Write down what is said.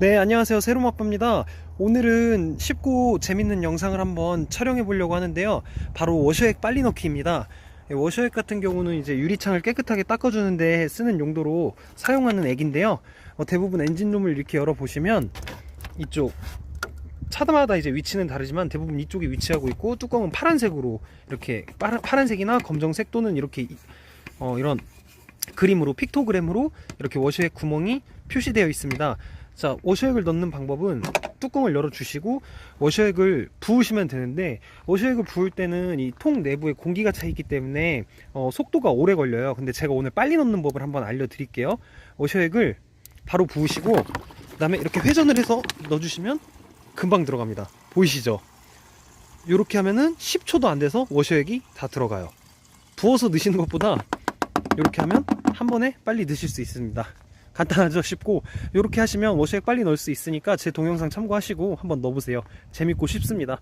네, 안녕하세요. 세로마빠입니다. 오늘은 쉽고 재밌는 영상을 한번 촬영해 보려고 하는데요. 바로 워셔액 빨리 넣기입니다. 예, 워셔액 같은 경우는 이제 유리창을 깨끗하게 닦아주는데 쓰는 용도로 사용하는 액인데요. 어, 대부분 엔진룸을 이렇게 열어보시면 이쪽 차마다 이제 위치는 다르지만 대부분 이쪽에 위치하고 있고 뚜껑은 파란색으로 이렇게 파란, 파란색이나 검정색 또는 이렇게 이- 어, 이런 그림으로 픽토그램으로 이렇게 워셔액 구멍이 표시되어 있습니다. 자, 워셔액을 넣는 방법은 뚜껑을 열어 주시고 워셔액을 부으시면 되는데 워셔액을 부을 때는 이 통 내부에 공기가 차 있기 때문에 어, 속도가 오래 걸려요. 근데 제가 오늘 빨리 넣는 법을 한번 알려 드릴게요. 워셔액을 바로 부으시고 그 다음에 이렇게 회전을 해서 넣어 주시면 금방 들어갑니다. 보이시죠? 이렇게 하면은 10초도 안 돼서 워셔액이 다 들어가요. 부어서 넣으시는 것보다 이렇게 하면 한 번에 빨리 넣으실 수 있습니다. 간단하죠? 쉽고 이렇게 하시면 워셔액 빨리 넣을 수 있으니까 제 동영상 참고하시고 한번 넣어보세요. 재밌고 쉽습니다.